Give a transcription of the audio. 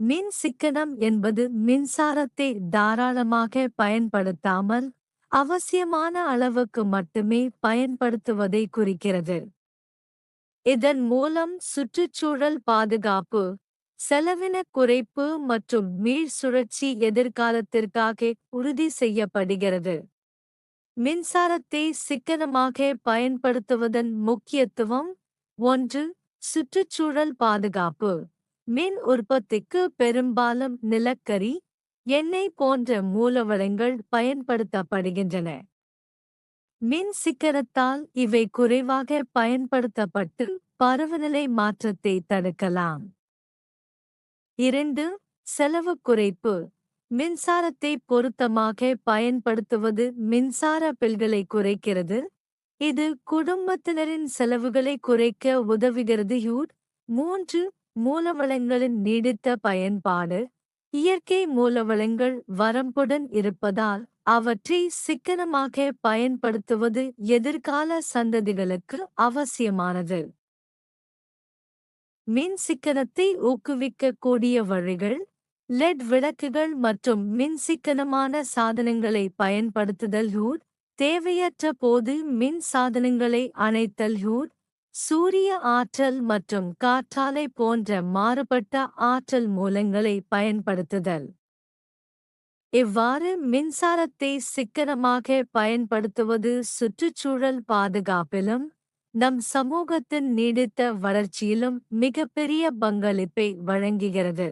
மின் சிக்கனம் என்பது மின்சாரத்தை தாராளமாக பயன்படுத்தாமல் அவசியமான அளவுக்கு மட்டுமே பயன்படுத்துவதை குறிக்கிறது. இதன் மூலம் சுற்றுச்சூழல் பாதுகாப்பு செலவின குறைப்பு மற்றும் மீள் சுழற்சி எதிர்காலத்திற்காக உறுதி செய்யப்படுகிறது. மின்சாரத்தை சிக்கனமாக பயன்படுத்துவதன் முக்கியத்துவம் ஒன்று சுற்றுச்சூழல் பாதுகாப்பு. மின் உற்பத்திக்கு பெரும்பாலும் நிலக்கரி எண்ணெய் போன்ற மூலவளங்கள் பயன்படுத்தப்படுகின்றன. மின் சிக்கரத்தால் இவை குறைவாக பயன்படுத்தப்பட்டு பருவநிலை மாற்றத்தை தடுக்கலாம். இரண்டு செலவு குறைப்பு. மின்சாரத்தை பொருத்தமாக பயன்படுத்துவது மின்சார பில்களை குறைக்கிறது. இது குடும்பத்தினரின் செலவுகளை குறைக்க உதவுகிறது. யூட் மூன்று மூலவளங்களின் நீடித்த பயன்பாடு. இயற்கை மூலவளங்கள் வரம்புடன் இருப்பதால் அவற்றை சிக்கனமாக பயன்படுத்துவது எதிர்கால சந்ததிகளுக்கு அவசியமானது. மின் சிக்கனத்தை ஊக்குவிக்கக்கூடிய வழிகள். லெட் விளக்குகள் மற்றும் மின் சிக்கனமான சாதனங்களை பயன்படுத்துதல் ஹூட். தேவையற்ற போது மின் சாதனங்களை அணைத்தல் ஹூட். சூரிய ஆற்றல் மற்றும் காற்றாலை போன்ற மாறுபட்ட ஆற்றல் மூலங்களை பயன்படுத்துதல். இவ்வாறு மின்சாரத்தை சிக்கனமாக பயன்படுத்துவது சுற்றுச்சூழல் பாதுகாப்பிலும் நம் சமூகத்தின் நீடித்த வளர்ச்சியிலும் மிகப்பெரிய பங்களிப்பை வழங்குகிறது.